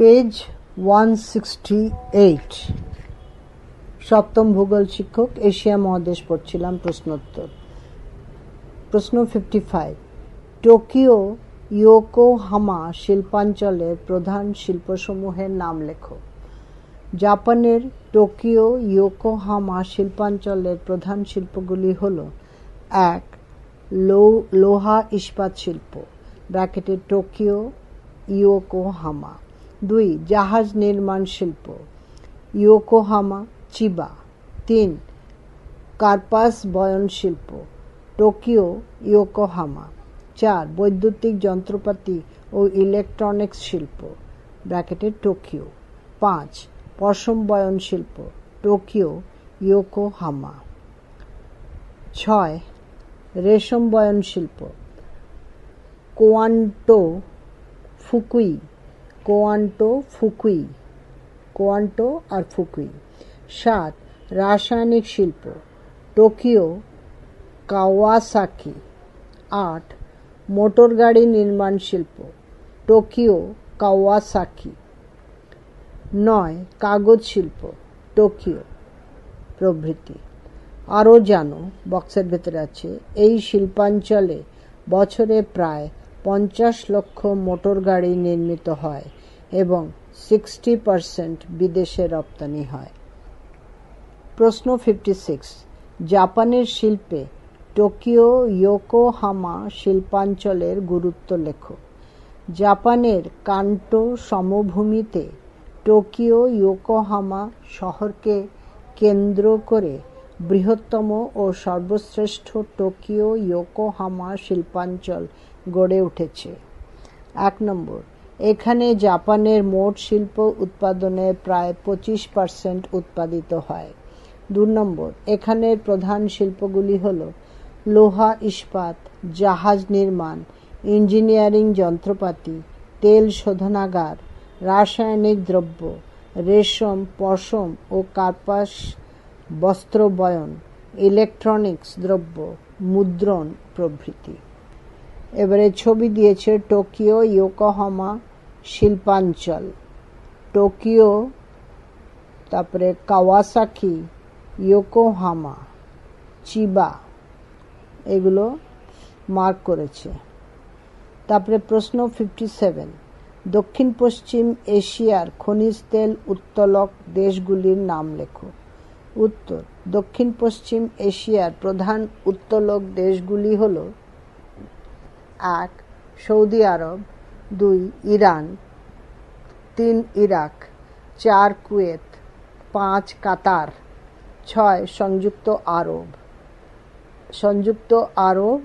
Page one sixty eight সপ্তম ভূগোল শিক্ষক, এশিয়া মহাদেশ পড়ছিলাম প্রশ্নোত্তর। প্রশ্ন ফিফটি ফাইভ টোকিও ইয়োকোহামা শিল্পাঞ্চলের প্রধান শিল্পসমূহের নাম লেখো। জাপানের টোকিও ইয়োকোহামা শিল্পাঞ্চলের প্রধান শিল্পগুলি হল, এক লোহা ইস্পাত শিল্প, ব্র্যাকেটে টোকিও ইয়োকোহামা। দুই, জাহাজ নির্মাণ শিল্প। Yokohama, Chiba. তিন, কার্পাস বয়ন শিল্প। Tokyo, Yokohama. চার, বৈদ্যুতিক যন্ত্রপাতি ও ইলেকট্রনিক্স শিল্প। ব্র্যাকেটে টোকিও। পাঁচ, পশম বয়ন শিল্প। Tokyo, Yokohama. ছয়, রেশম বয়ন শিল্প। Kanto Fukui Kanto Fukui, Kanto আর ফুকুই। সাত, রাসায়নিক শিল্প, টোকিও কাওয়াসাকি। আট, মোটর গাড়ি নির্মাণ শিল্প, টোকিও কাওয়াসাকি। নয়, কাগজ শিল্প, টোকিও প্রভৃতি। আরও জানো, বক্সের ভেতরে আছে, এই শিল্পাঞ্চলে বছরে প্রায় পঞ্চাশ লক্ষ মোটর গাড়ি নির্মিত হয়। এবং সিক্সটি পারসেন্ট বিদেশে রপ্তানি হয়। প্রশ্ন ফিফটি সিক্স জাপানের শিল্পে টোকিও ইয়োকোহামা শিল্পাঞ্চলের গুরুত্ব লেখো। জাপানের কান্টো সমভূমিতে টোকিও ইয়োকোহামা শহরকে কেন্দ্র করে বৃহত্তম ও সর্বশ্রেষ্ঠ টোকিও ইয়োকোহামা শিল্পাঞ্চল গড়ে উঠেছে। এক নম্বর এখানে জাপানের মোট শিল্প উৎপাদনের প্রায় পঁচিশ পার্সেন্ট উৎপাদিত হয়। দু নম্বর, এখানের প্রধান শিল্পগুলি হল লোহা ইস্পাত, জাহাজ নির্মাণ, ইঞ্জিনিয়ারিং যন্ত্রপাতি, তেল শোধনাগার, রাসায়নিক দ্রব্য, রেশম, পশম ও কার্পাস বস্ত্র বয়ন ইলেকট্রনিক্স দ্রব্য, মুদ্রণ প্রভৃতি। এবারে ছবি দিয়েছে টোকিও, ইয়োকোহামা শিল্পাঞ্চল। টোকিও, তারপরে কাওয়াসাকি, ইয়োকোহামা, চিবা, এগুলো মার্ক করেছে। তারপরে প্রশ্ন ফিফটি সেভেন দক্ষিণ পশ্চিম এশিয়ার খনিজ তেল উত্তোলক দেশগুলির নাম লেখো। উত্তর, দক্ষিণ পশ্চিম এশিয়ার প্রধান উত্তোলক দেশগুলি হল, এক, সৌদি আরব দুই, ইরান। তিন, ইরাক। চার, কুয়েত। পাঁচ, কাতার। ছয়, সংযুক্ত আরব। সংযুক্ত আরব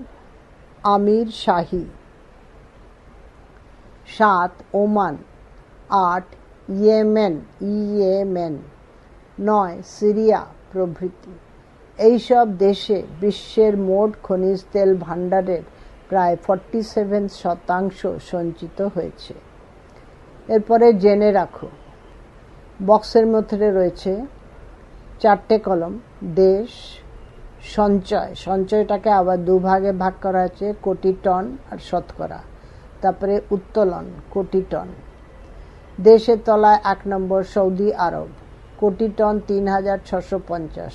আমির শাহী। সাত, ওমান। আট, ইয়েমেন ইয়েমেন। নয়, সিরিয়া প্রভৃতি। এইসব দেশে বিশ্বের মোট খনিজ তেল ভাণ্ডারের প্রায় ফর্টি সেভেন শতাংশ সঞ্চিত হয়েছে। এরপরে জেনে রাখো। বক্সের মধ্যে রয়েছে চারটে কলম, দেশ, সঞ্চয়। সঞ্চয়টাকে আবার দুভাগে ভাগ করা হয়েছে, কোটি টন আর শতকরা। তারপরে উত্তোলন, কোটি টন। দেশের তলায় এক নম্বর সৌদি আরব, কোটি টন তিন হাজার ছশো পঞ্চাশ,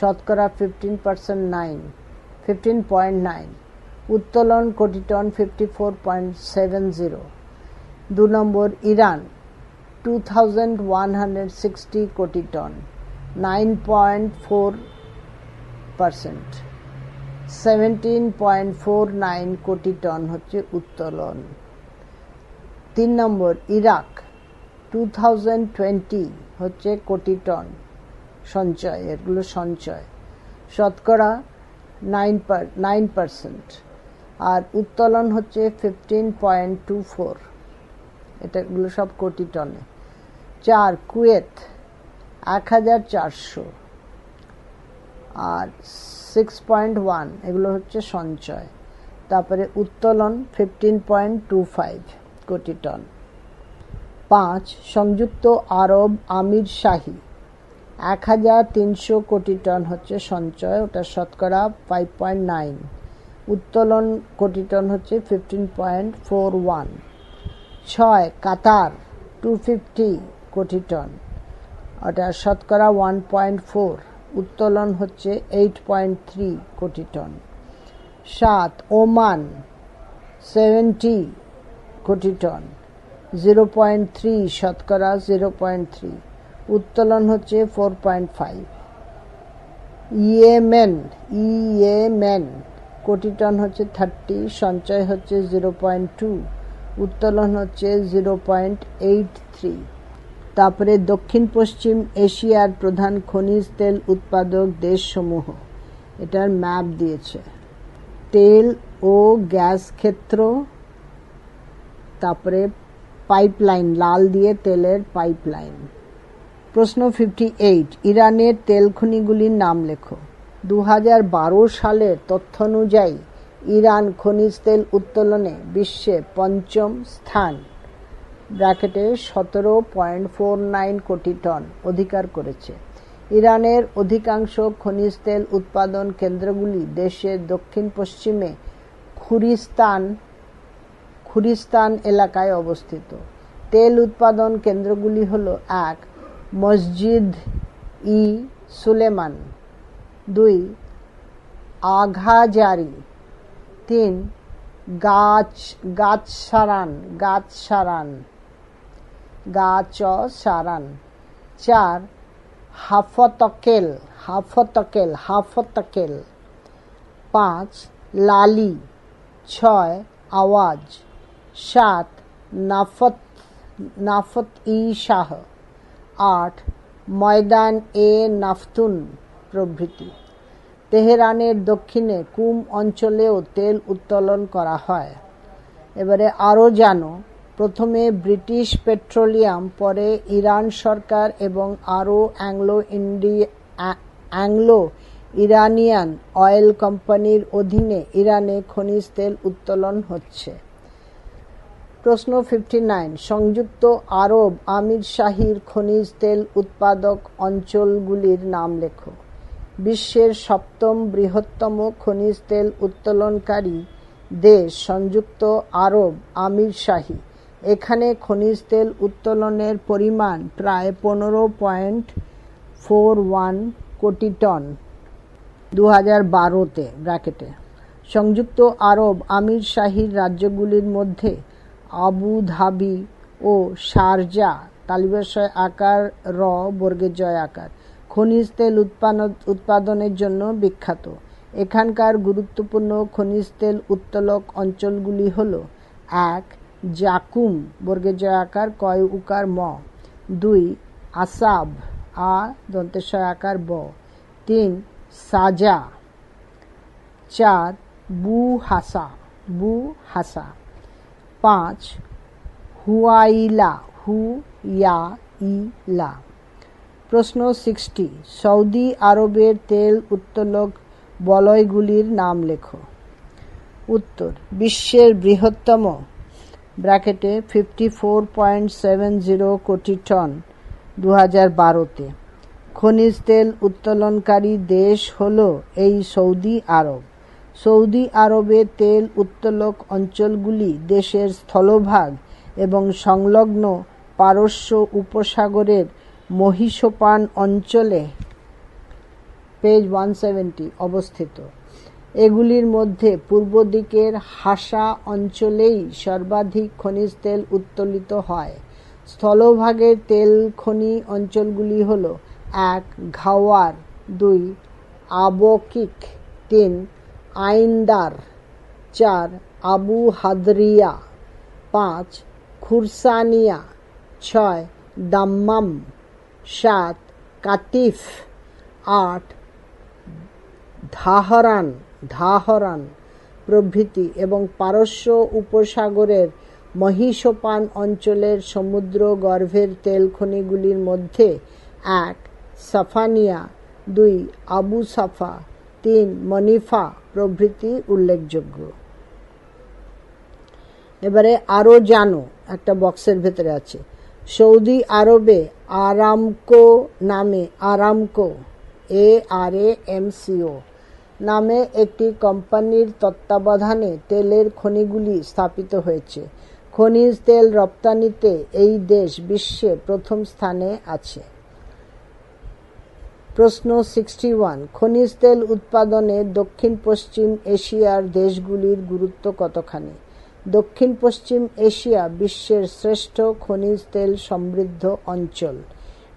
শতকরা fifteen percent nine fifteen point nine উত্তোলন কোটি ton fifty four point seven zero দু নম্বর, Iran two thousand one hundred sixty কোটি ton nine point four percent seventeen point four nine কোটি টন হচ্ছে উত্তোলন। তিন নম্বর, ইরাক টু থাউজেন্ড টোয়েন্টি হচ্ছে কোটি টন সঞ্চয়, এগুলো সঞ্চয়। শতকরা নাইন পার নাইন পারসেন্ট আর উত্তোলন হচ্ছে ফিফটিন পয়েন্ট টু ফোর এটাগুলো সব কোটি টনে। চার, কুয়েত, এক হাজার চারশো। আর সিক্স পয়েন্ট ওয়ান এগুলো হচ্ছে সঞ্চয়। তারপরে উত্তোলন ফিফটিন পয়েন্ট টু ফাইভ কোটি টন। পাঁচ, সংযুক্ত আরব আমির শাহী। এক হাজার তিনশো কোটি টন হচ্ছে সঞ্চয়, ওটা শতকরা ফাইভ পয়েন্ট নাইন উত্তোলন কোটি টন হচ্ছে ফিফটিন পয়েন্ট ফোর ওয়ান ছয়, কাতার টু ফিফটি কোটি টন ওটা শতকরা ওয়ান পয়েন্ট ফোর উত্তোলন হচ্ছে এইট পয়েন্ট থ্রি কোটি টন সাত, ওমান সেভেন্টি কোটি টন জিরো পয়েন্ট থ্রি শতকরা জিরো পয়েন্ট থ্রি উত্তোলন হচ্ছে four point five Yemen Yemen. কোটি টন হচ্ছে থার্টি, সঞ্চয় হচ্ছে জিরো পয়েন্ট টু, উত্তোলন হচ্ছে জিরো পয়েন্ট এইট থ্রি। তারপরে দক্ষিণ পশ্চিম এশিয়ার প্রধান খনিজ তেল উৎপাদক দেশসমূহ, এটার ম্যাপ দিয়েছে। তেল ও গ্যাস ক্ষেত্র, তারপরে পাইপলাইন, লাল দিয়ে তেলের পাইপলাইন। প্রশ্ন ফিফটি এইট ইরানের তেল খনিগুলির নাম লেখো। দু হাজার বারো সালের তথ্য অনুযায়ী ইরান খনিজ তেল উত্তোলনে বিশ্বে পঞ্চম স্থান, ব্র্যাকেটে সতেরো পয়েন্ট ফোর নাইন কোটি টন অধিকার করেছে। ইরানের অধিকাংশ খনিজ তেল উৎপাদন কেন্দ্রগুলি দেশের দক্ষিণ পশ্চিমে খুরিস্তান খুরিস্তান এলাকায় অবস্থিত। তেল উৎপাদন কেন্দ্রগুলি হল এক, মসজিদ ই সুলেমান দুই, আঘাজারি। তিন, গাছ গাছ সারান গাছ সারান গাছ সারান চার, হাফতকেল হাফতকেল হাফতকেল। পাঁচ, লালি। ছয়, আওয়াজ। সাত, নাফত নাফত ই শাহ আট ময়দান এ নাফতুন। প্রভৃতি। তেহরানের দক্ষিণে কুম অঞ্চলেও তেল উত্তোলন করা হয়। এবারে আরও জানো, প্রথমে ব্রিটিশ পেট্রোলিয়াম, পরে ইরান সরকার এবং আরও Anglo India Anglo Iranian oil কোম্পানির অধীনে ইরানে খনিজ তেল উত্তোলন হচ্ছে। প্রশ্ন ফিফটি নাইন, সংযুক্ত আরব আমির শাহীর খনিজ তেল উৎপাদক অঞ্চলগুলির নাম লেখো। বিশ্বের সপ্তম বৃহত্তম খনিজ তেল উত্তোলনকারী দেশ সংযুক্ত আরব আমির শাহী। এখানে খনিজ তেল উত্তোলনের পরিমাণ প্রায় পনেরো পয়েন্ট ফোর ওয়ান কোটি টন দু হাজার বারোতে, ব্র্যাকেটে। সংযুক্ত আরব আমির শাহীর রাজ্যগুলির মধ্যে আবু ধাবি ও শারজা তালিবাশয় আকার র বর্গের জয় আকার। খনিজ তেল উৎপাদন উৎপাদনের জন্য বিখ্যাত। এখানকার গুরুত্বপূর্ণ খনিজ তেল উত্তোলক অঞ্চলগুলি হল, এক, জাকুম, বর্গের জয় আকার, কয়, উকার, ম, দুই, আসাব, আ দন্তেশ্বয় আকার, ব, তিন, সাজা, চার বু হাসা বু হাসা পাঁচ, হুয়াইলা হু ইয়া ইলা প্রশ্ন সিক্সটি সৌদি আরবের তেল উত্তোলক বলয়গুলির নাম লেখো। উত্তর, বিশ্বের বৃহত্তম, ব্র্যাকেটে fifty four point seven zero কোটি টন দু হাজার বারোতে। খনিজ তেল উত্তোলনকারী দেশ হল এই সৌদি আরব। সৌদি আরবে তেল উত্তোলক অঞ্চলগুলি দেশের স্থলভাগ এবং সংলগ্ন পারস্য উপসাগরের মহিষোপান অঞ্চলে পেজ ওয়ান সেভেন্টি অবস্থিত। এগুলির মধ্যে পূর্ব দিকের হাসা অঞ্চলেই সর্বাধিক খনিজ তেল উত্তোলিত হয়। স্থলভাগের তেল খনি অঞ্চলগুলি হল এক, ঘাওয়ার, দুই, আবকিক, তিন, আইনদার, চার, আবু হাদরিয়া, পাঁচ, খুরসানিয়া, ছয়, দাম্মাম। সাত, কাতিফ। আট, ধাহরান ধাহরান প্রভৃতি এবং পারস্য উপসাগরের মহিষোপান অঞ্চলের সমুদ্র গর্ভের তেল খনিগুলির মধ্যে এক, সাফানিয়া। দুই, আবু সাফা। তিন, মনিফা প্রভৃতি উল্লেখযোগ্য। এবারে আরও জানো, একটা বক্সের ভেতরে আছে। সৌদি আরবে আরামকো নামে, Aramco, A R A M CO নামে একটি কোম্পানির তত্ত্বাবধানে তেলের খনিগুলি স্থাপিত হয়েছে। খনিজ তেল রপ্তানিতে এই দেশ বিশ্বে প্রথম স্থানে আছে। প্রশ্ন সিক্সটি ওয়ান, খনিজ তেল উৎপাদনে দক্ষিণ পশ্চিম এশিয়ার দেশগুলির গুরুত্ব কতখানি? দক্ষিণ পশ্চিম এশিয়া বিশ্বের শ্রেষ্ঠ খনিজ তেল সমৃদ্ধ অঞ্চল।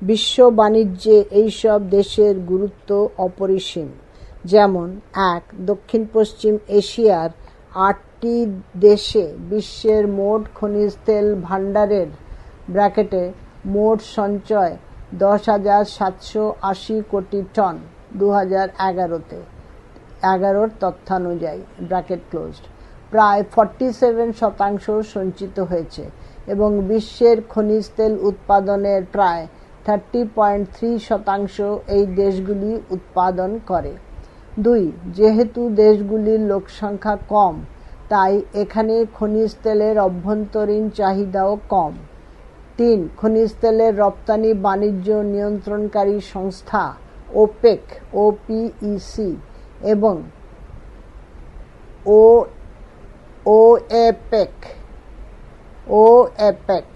বিশ্ব বাণিজ্যে এইসব দেশের গুরুত্ব অপরিসীম। যেমন, এক, দক্ষিণ পশ্চিম এশিয়ার আটটি দেশে বিশ্বের মোট খনিজ তেল ভাণ্ডারের ব্র্যাকেটে মোট সঞ্চয় দশ হাজার সাতশো আশি কোটি টন দু হাজার এগারোতে। এগারোর তথ্যানুযায়ী, ব্র্যাকেট ক্লোজড। প্রায় ফর্টি সেভেন শতাংশ সঞ্চিত হয়েছে এবং বিশ্বের খনিজ তেল উৎপাদনের প্রায় থার্টি পয়েন্ট থ্রি শতাংশ এই দেশগুলি উৎপাদন করে। দুই, যেহেতু দেশগুলির লোকসংখ্যা কম, তাই এখানে খনিজ তেলের অভ্যন্তরীণ চাহিদাও কম। তিন, খনিজ তেলের রপ্তানি বাণিজ্য নিয়ন্ত্রণকারী সংস্থা ওপেক ওপিইসি এবং ও ও এপেক ও এপেক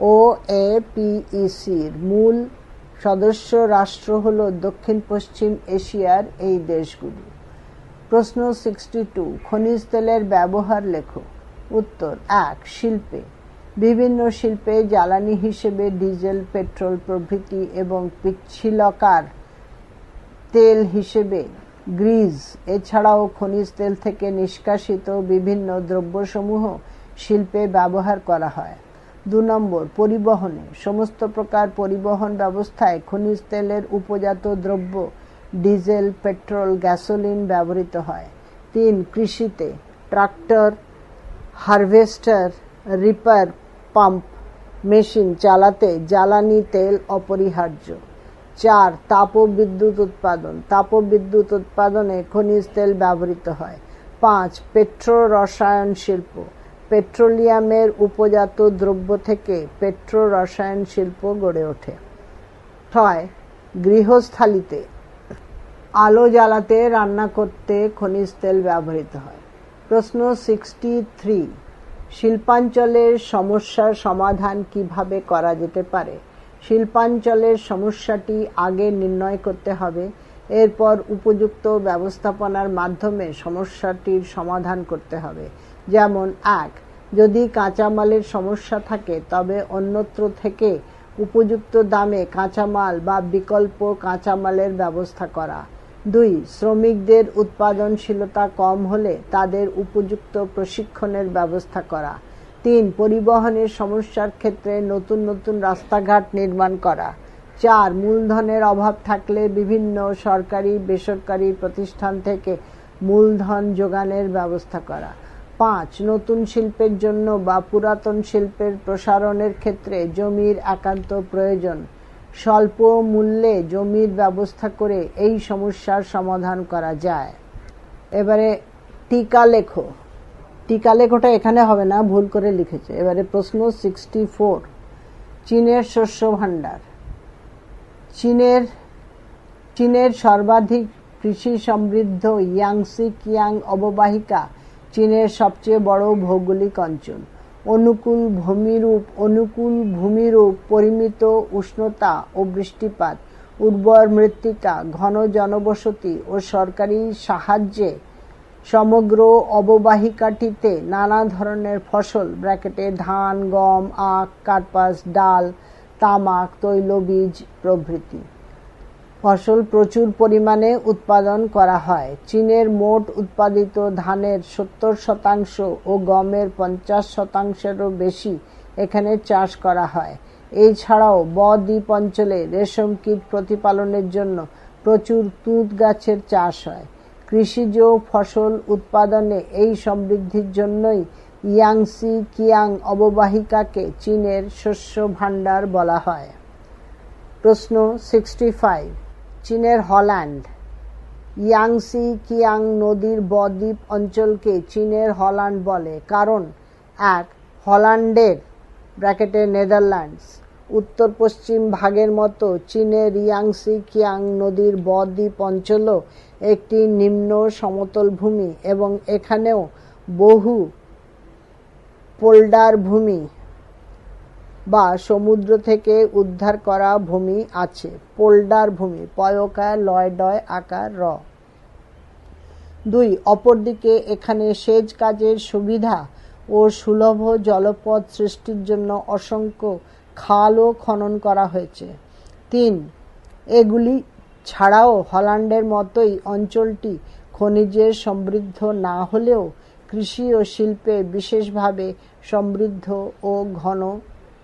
ও এপিইসির মূল সদস্য রাষ্ট্র হল দক্ষিণ পশ্চিম এশিয়ার এই দেশগুলি। প্রশ্ন সিক্সটি টু খনিজ তেলের ব্যবহার লেখো। উত্তর, এক, শিল্পে। বিভিন্ন শিল্পে জ্বালানি হিসেবে ডিজেল, পেট্রোল প্রভৃতি এবং পিচ্ছিলকার তেল হিসেবে গ্রিজ, এছাড়াও খনিজ তেল থেকে নিষ্কাশিত বিভিন্ন দ্রব্যসমূহ শিল্পে ব্যবহার করা হয়। দু নম্বর, পরিবহনে। সমস্ত প্রকার পরিবহন ব্যবস্থায় খনিজ তেলের উপজাত দ্রব্য, ডিজেল, পেট্রোল, গ্যাসোলিন ব্যবহৃত হয়। তিন, কৃষিতে। Tractor, harvester, reaper, pump, machine চালাতে জ্বালানি তেল অপরিহার্য। চার, তাপবিদ্যুৎ উৎপাদন। তাপবিদ্যুৎ উৎপাদনে খনিজ তেল ব্যবহৃত হয়। পাঁচ, পেট্রো রসায়ন শিল্প। পেট্রোলিয়ামের উপজাত দ্রব্য থেকে পেট্রো রসায়ন শিল্প গড়ে ওঠে। ছয়, গৃহস্থালিতে আলো জ্বালাতে রান্না করতে খনিজ তেল ব্যবহৃত হয়। প্রশ্ন সিক্সটি থ্রি শিল্পাঞ্চলের সমস্যার সমাধান কীভাবে করা যেতে পারে? শিল্পাঞ্চলের সমস্যাটি আগে নির্ণয় করতে হবে। এরপর উপযুক্ত ব্যবস্থাপনার মাধ্যমে সমস্যাটির সমাধান করতে হবে। যেমন, এক, যদি কাঁচামালের সমস্যা থাকে, তবে অন্যত্র থেকে উপযুক্ত দামে কাঁচামাল বা বিকল্প কাঁচামালের ব্যবস্থা করা। দুই, শ্রমিকদের উৎপাদনশীলতা কম হলে তাদের উপযুক্ত প্রশিক্ষণের ব্যবস্থা করা। তিন, পরিবহনের সমস্যার ক্ষেত্রে নতুন নতুন রাস্তাঘাট নির্মাণ করা। চার, মূলধনের অভাব থাকলে বিভিন্ন সরকারি, বেসরকারি প্রতিষ্ঠান থেকে মূলধন যোগানের ব্যবস্থা করা। পাঁচ, নতুন শিল্পের জন্য বা পুরাতন শিল্পের প্রসারণের ক্ষেত্রে জমির একান্ত প্রয়োজন। স্বল্প মূল্যে জমির ব্যবস্থা করে এই সমস্যার সমাধান করা যায়। এবারে টিকা লেখো। টিকা লেখোটা এখানে হবে না, ভুল করে লিখেছে। এবারে প্রশ্ন সিক্সটি ফোর চীনের শস্য ভাণ্ডার। চীনের চীনের সর্বাধিক কৃষি সমৃদ্ধ ইয়াংসি কিয়াং অববাহিকা চীনের সবচেয়ে বড় ভৌগোলিক অঞ্চল। অনুকূল ভূমিরূপ অনুকূল ভূমিরূপ, পরিমিত উষ্ণতা ও বৃষ্টিপাত, উর্বর মৃত্তিকা, ঘন জনবসতি ও সরকারি সাহায্যে সমগ্র অববাহিকাটিতে নানা ধরনের ফসল, ব্র্যাকেটে ধান, গম, আখ কার্পাস ডাল, তামাক, তৈলবীজ প্রভৃতি। ফসল প্রচুর পরিমাণে উৎপাদন করা হয়। চীনের মোট উৎপাদিত ধানের সত্তর শতাংশ ও গমের পঞ্চাশ শতাংশেরও বেশি এখানে চাষ করা হয়। এছাড়াও বদ্বীপ অঞ্চলে রেশম কীট প্রতিপালনের জন্য প্রচুর তুঁত গাছের চাষ হয়। কৃষিজ ফসল উৎপাদনে এই সমৃদ্ধির জন্যই ইয়াংসি কিয়াং অববাহিকাকে চীনের শস্য ভাণ্ডার বলা হয়। প্রশ্ন সিক্সটি ফাইভ চীনের হল্যান্ড। ইয়াংসি কিয়াং নদীর বদ্বীপ অঞ্চলকে চীনের হল্যান্ড বলে, কারণ এক, হল্যান্ডের ব্র্যাকেটে নেদারল্যান্ডস উত্তর পশ্চিম ভাগের মতো চীনের ইয়াংসি কিয়াং নদীর বদ্বীপ অঞ্চলও একটি নিম্ন সমতল ভূমি এবং এখানেও বহু পোল্ডার ভূমি বা সমুদ্র থেকে উদ্ধার করা ভূমি আছে। পোল্ডার ভূমি পয়কার লয় ডয় আকার, র। দুই, অপরদিকে এখানে সেচ কাজের সুবিধা ও সুলভ জলপথ সৃষ্টির জন্য অসংখ্য খালও খনন করা হয়েছে। তিন, এগুলি ছাড়াও হল্যান্ডের মতোই অঞ্চলটি খনিজে সমৃদ্ধ না হলেও কৃষি ও শিল্পে বিশেষভাবে সমৃদ্ধ ও ঘন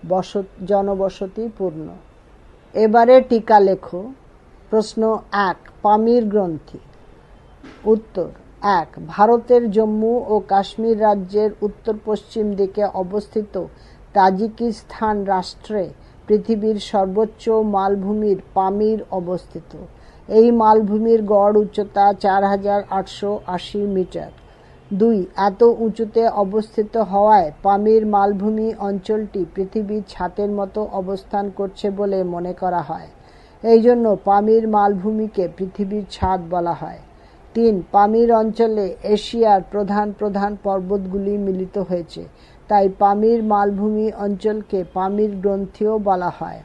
বসত, জনবসতিপূর্ণ। এবারে টিকা লেখো। প্রশ্ন এক, পামির গ্রন্থি। উত্তর, এক, ভারতের জম্মু ও কাশ্মীর রাজ্যের উত্তর পশ্চিম দিকে অবস্থিত তাজিকিস্তান রাষ্ট্রে পৃথিবীর সর্বোচ্চ মালভূমির পামির অবস্থিত। এই মালভূমির গড় উচ্চতা চার হাজার আটশো আশি মিটার। দুই, এত উঁচুতে অবস্থিত হওয়ায় পামির মালভূমি অঞ্চলটি পৃথিবীর ছাতের মতো অবস্থান করছে বলে মনে করা হয়। এই জন্য পামির মালভূমিকে পৃথিবীর ছাদ বলা হয়। তিন, পামির অঞ্চলে এশিয়ার প্রধান প্রধান পর্বতগুলি মিলিত হয়েছে। তাই পামির মালভূমি অঞ্চলকে পামির গ্রন্থিও বলা হয়।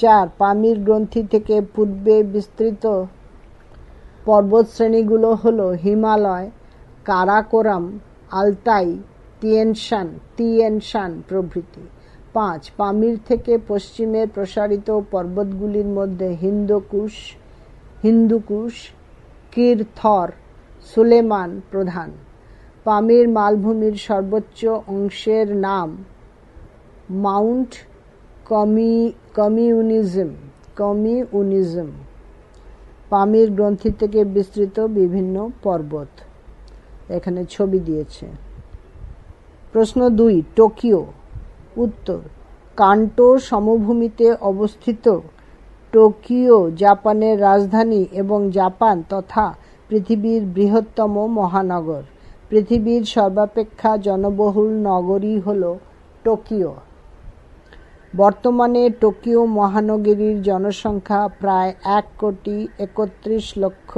চার, পামির গ্রন্থি থেকে পূর্বে বিস্তৃত পর্বতশ্রেণীগুলো হল Himalaya, Karakoram, Altai Tianshan Tianshan প্রভৃতি। পাঁচ, পামির থেকে পশ্চিমে প্রসারিত পর্বতগুলির মধ্যে হিন্দুকুশ হিন্দুকুশ, কিরথর, সুলেমান প্রধান। পামির মালভূমির সর্বোচ্চ অংশের নাম মাউন্ট কমি, কমিউনিজম কমিউনিজম। পামির গ্রন্থি থেকে বিস্তৃত বিভিন্ন পর্বত এখানে ছবি দিয়েছে। প্রশ্ন দুই, টোকিও। উত্তর, কান্টো সমভূমিতে অবস্থিত টোকিও, জাপানের রাজধানী এবং জাপান তথা পৃথিবীর বৃহত্তম মহানগর। পৃথিবীর সর্বাপেক্ষা জনবহুল নগরী হল টোকিও। বর্তমানে টোকিও মহানগরীর জনসংখ্যা প্রায় এক কোটি একত্রিশ লক্ষ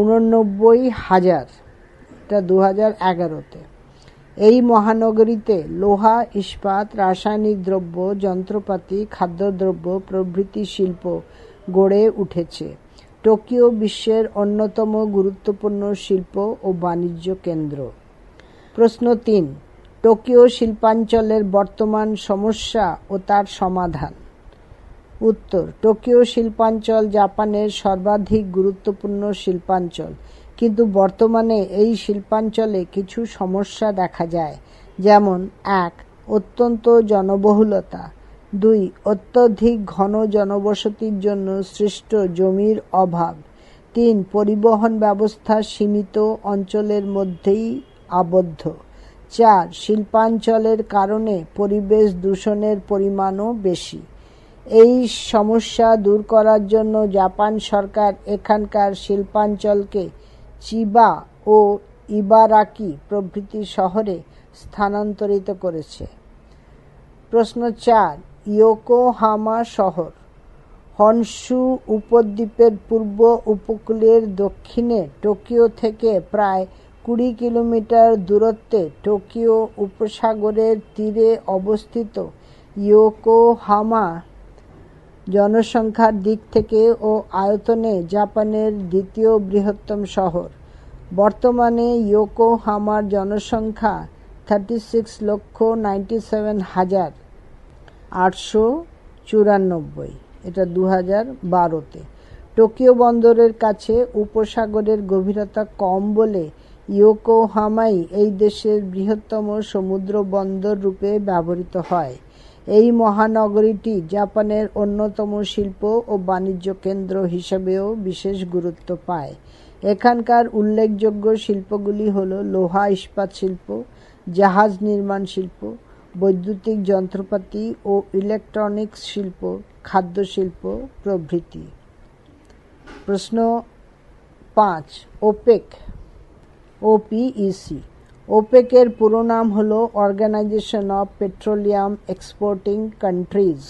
উননব্বই হাজার, এটা দু হাজার এগারোতে। এই মহানগরীতে লোহা, ইস্পাত, রাসায়নিক দ্রব্য, যন্ত্রপাতি, খাদ্যদ্রব্য, প্রভৃতি শিল্প গড়ে উঠেছে। টোকিও বিশ্বের অন্যতম গুরুত্বপূর্ণ শিল্প ও বাণিজ্য কেন্দ্র। প্রশ্ন তিন, টোকিও শিল্পাঞ্চলের বর্তমান সমস্যা ও তার সমাধান। উত্তর, টোকিও শিল্পাঞ্চল জাপানের সর্বাধিক গুরুত্বপূর্ণ শিল্পাঞ্চল, কিন্তু বর্তমানে এই শিল্পাঞ্চলে কিছু সমস্যা দেখা যায়, যেমন, এক, অত্যন্ত জনবহুলতা দুই, অত্যধিক ঘন জনবসতির জন্য সৃষ্ট জমির অভাব। তিন, পরিবহন ব্যবস্থা সীমিত অঞ্চলের মধ্যেই আবদ্ধ। চার, শিল্পাঞ্চলের কারণে পরিবেশ দূষণের পরিমাণও বেশি। এই সমস্যা দূর করার জন্য জাপান সরকার এখানকার শিল্পাঞ্চলকে চিবা ও ইবারাকি প্রভৃতি শহরে স্থানান্তরিত করেছে। প্রশ্ন চার ইয়োকোহামা শহর, হনসু উপদ্বীপের পূর্ব উপকূলের দক্ষিণে টোকিও থেকে প্রায় কুড়ি কিলোমিটার দূরত্বে টোকিও উপসাগরের তীরে অবস্থিত ইয়োকোহামা জনসংখ্যার দিক থেকে ও আয়তনে জাপানের দ্বিতীয় বৃহত্তম শহর। বর্তমানে ইয়োকোহামার জনসংখ্যা থার্টি সিক্স লক্ষ নাইনটি সেভেন হাজার। আটশো চুরানব্বই, এটা দু হাজার বারোতে। টোকিও বন্দরের কাছে উপসাগরের গভীরতা কম বলে ইয়োকোহামাই এই দেশের বৃহত্তম সমুদ্র বন্দর রূপে ব্যবহৃত হয়। এই মহানগরীটি জাপানের অন্যতম শিল্প ও বাণিজ্য কেন্দ্র হিসেবেও বিশেষ গুরুত্ব পায়। এখানকার উল্লেখযোগ্য শিল্পগুলি হল লোহা ইস্পাত শিল্প, জাহাজ নির্মাণ শিল্প বৈদ্যুতিক যন্ত্রপাতি ও ইলেকট্রনিক্স শিল্প, খাদ্য শিল্প প্রভৃতি। প্রশ্ন পাঁচ, ওপেক, ওপিইসি। ওপেকের পুরো নাম হল organisation of petroleum exporting countries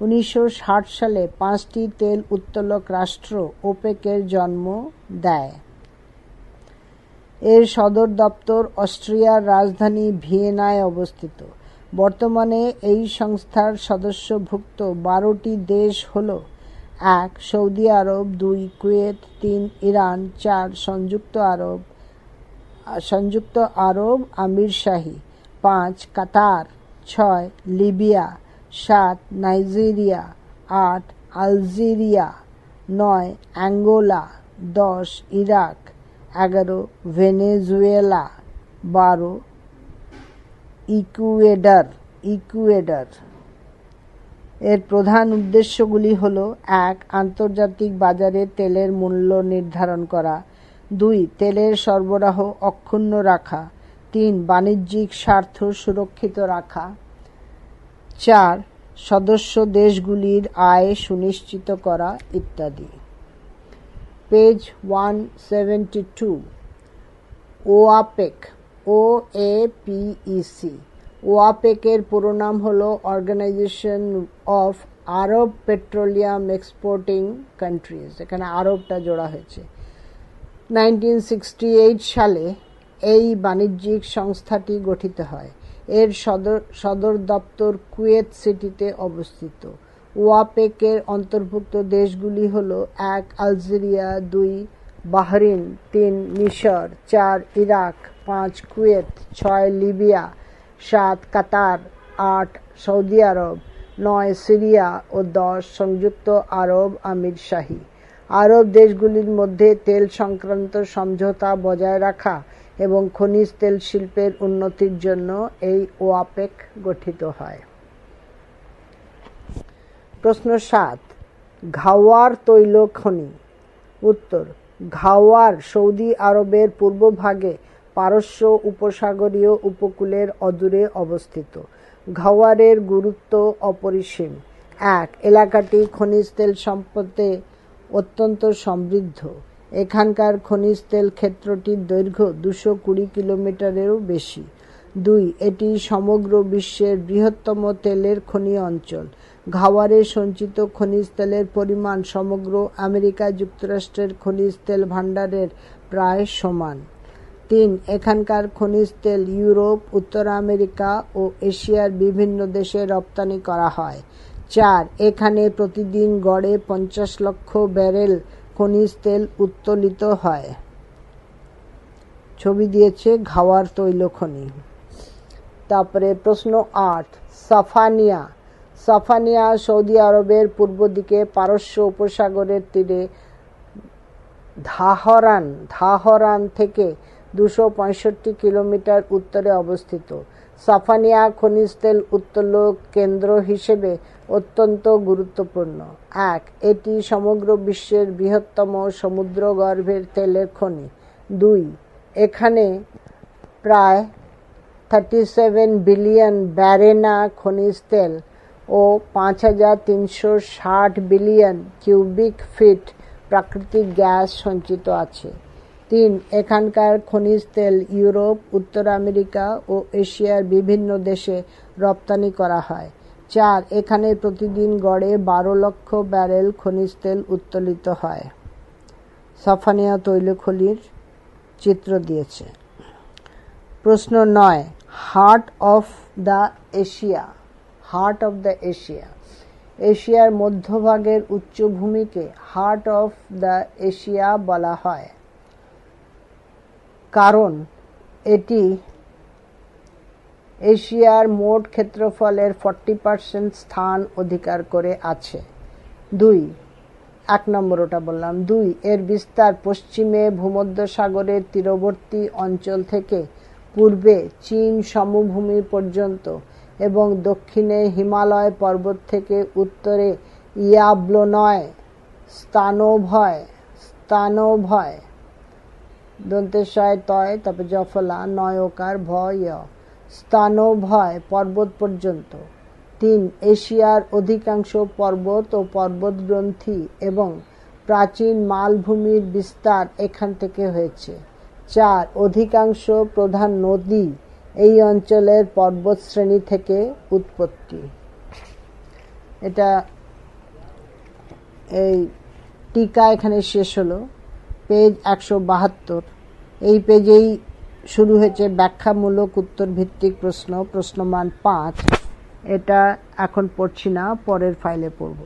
উনিশশো ষাট সালে পাঁচটি তেল উত্তোলক রাষ্ট্র ওপেকের জন্ম দেয়। এর সদর দপ্তর অস্ট্রিয়ার রাজধানী ভিয়েনায় অবস্থিত। বর্তমানে এই সংস্থার সদস্যভুক্ত বারোটি দেশ হল এক, সৌদি আরব, দুই, কুয়েত, তিন, ইরান, চার, সংযুক্ত আরব সংযুক্ত আরব আমিরশাহী, পাঁচ, কাতার, ছয়, লিবিয়া, সাত, নাইজেরিয়া, আট, আলজেরিয়া, নয়, অ্যাঙ্গোলা, দশ, ইরাক। এগারো, ভেনেজুয়েলা, বারো, ইকুয়েডার ইকুয়েডার। এর প্রধান উদ্দেশ্যগুলি হল, এক, আন্তর্জাতিক বাজারে তেলের মূল্য নির্ধারণ করা। দুই, তেলের সরবরাহ অক্ষুণ্ণ রাখা। তিন, বাণিজ্যিক স্বার্থ সুরক্ষিত রাখা। চার, সদস্য দেশগুলির আয় সুনিশ্চিত করা, ইত্যাদি। Page one seventy two OAPEC O A PEC ওআপেকের পুরো নাম হল organisation of Arab petroleum exporting countries এখানে আরবটা জোড়া হয়েছে। নাইনটিন সালে এই বাণিজ্যিক সংস্থাটি গঠিত হয়। এর সদর সদর দপ্তর কুয়েত সিটিতে অবস্থিত। ওয়াপেকের অন্তর্ভুক্ত দেশগুলি হল এক, আলজেরিয়া, দুই, বাহরিন, তিন, মিশর, চার, ইরাক, পাঁচ, কুয়েত, ছয়, লিবিয়া, সাত, কাতার, আট, সৌদি আরব, নয়, সিরিয়া ও দশ, সংযুক্ত আরব আমির শাহী। আরব দেশগুলির মধ্যে তেল সংক্রান্ত সমঝোতা বজায় রাখা এবং খনিজ তেল শিল্পের উন্নতির জন্য এই ওয়াপেক গঠিত হয়। প্রশ্ন সাত, ঘাওয়ার তৈল খনি। উত্তর, ঘাওয়ার সৌদি আরবের পূর্বভাগে পারস্য উপসাগরীয় উপকূলের অদূরে অবস্থিত। ঘাওয়ারের গুরুত্ব অপরিসীম। এক, এলাকাটি খনিজ তেল সম্পদে অত্যন্ত সমৃদ্ধ। এখানকার খনিজ তেল ক্ষেত্রটির দৈর্ঘ্য দুশো কুড়ি কিলোমিটারেরও বেশি। দুই, এটি সমগ্র বিশ্বের বৃহত্তম তেলের খনি অঞ্চল। ঘাওয়ারে সঞ্চিত খনিজ তেলের পরিমাণ সমগ্র আমেরিকা যুক্তরাষ্ট্রের খনিজ তেল ভাণ্ডারের প্রায় সমান। তিন, এখানকার খনিজ তেল ইউরোপ, উত্তর আমেরিকা ও এশিয়ার বিভিন্ন দেশে রপ্তানি করা হয়। চার, এখানে প্রতিদিন গড়ে পঞ্চাশ লক্ষ ব্যারেল খনিজ তেল উত্তোলিত হয়। ছবি দিয়েছে ঘাওয়ার তৈল খনি তারপরে প্রশ্ন আট, সাফানিয়া সাফানিয়া সৌদি আরবের পূর্ব দিকে পারস্য উপসাগরের তীরে ধাহরান ধাহরান থেকে দুশো পঁয়ষট্টি কিলোমিটার উত্তরে অবস্থিত। সাফানিয়া খনিজ তেল উত্তোলক কেন্দ্র হিসেবে অত্যন্ত গুরুত্বপূর্ণ। এক, এটি সমগ্র বিশ্বের বৃহত্তম সমুদ্রগর্ভের তেলের খনি। দুই, এখানে প্রায় থার্টি সেভেন বিলিয়ন ব্যারেনা খনিজ তেল ও পাঁচ হাজার তিনশো ষাট বিলিয়ন কিউবিক ফিট প্রাকৃতিক গ্যাস সঞ্চিত আছে। তিন, এখানকার খনিজ তেল ইউরোপ, উত্তর আমেরিকা ও এশিয়ার বিভিন্ন দেশে রপ্তানি করা হয়। চার, এখানে প্রতিদিন গড়ে বারো লক্ষ ব্যারেল খনিজ তেল উত্তোলিত হয়। সাফানিয়া তৈলখলির চিত্র দিয়েছে। প্রশ্ন নয়, heart of the Asia. Heart of the Asia এশিয়ার মধ্যভাগের উচ্চভূমিকে হার্ট অফ দ্য এশিয়া বলা হয়। কারণ, এটি এশিয়ার মোট ক্ষেত্রফলের ফর্টি পার্সেন্ট স্থান অধিকার করে আছে। দুই, এক নম্বর ওটা বললাম। দুই, এর বিস্তার পশ্চিমে ভূমধ্যসাগরের তীরবর্তী অঞ্চল থেকে পূর্বে চীন সমভূমি পর্যন্ত এবং দক্ষিণে হিমালয় পর্বত থেকে উত্তরে ইয়াবলোনয় স্থানোভয় স্থানোভয় দন্তেশয় তয় তবে জফলা নয়কার ভয়। স্থানোভয় পর্বত পর্যন্ত। তিন, এশিয়ার অধিকাংশ পর্বত ও পর্বতগ্রন্থি এবং প্রাচীন মালভূমির বিস্তার এখান থেকে হয়েছে। চার, অধিকাংশ প্রধান নদী এই অঞ্চলের পর্বত শ্রেণি থেকে উৎপত্তি। এটা এই টিকা এখানে শেষ হলো। পেজ একশো বাহাত্তর। এই পেজেই শুরু হয়েছে ব্যাখ্যামূলক উত্তর ভিত্তিক প্রশ্ন, প্রশ্নমান পাঁচ। এটা এখন পড়ছি না, পরের ফাইলে পড়ব।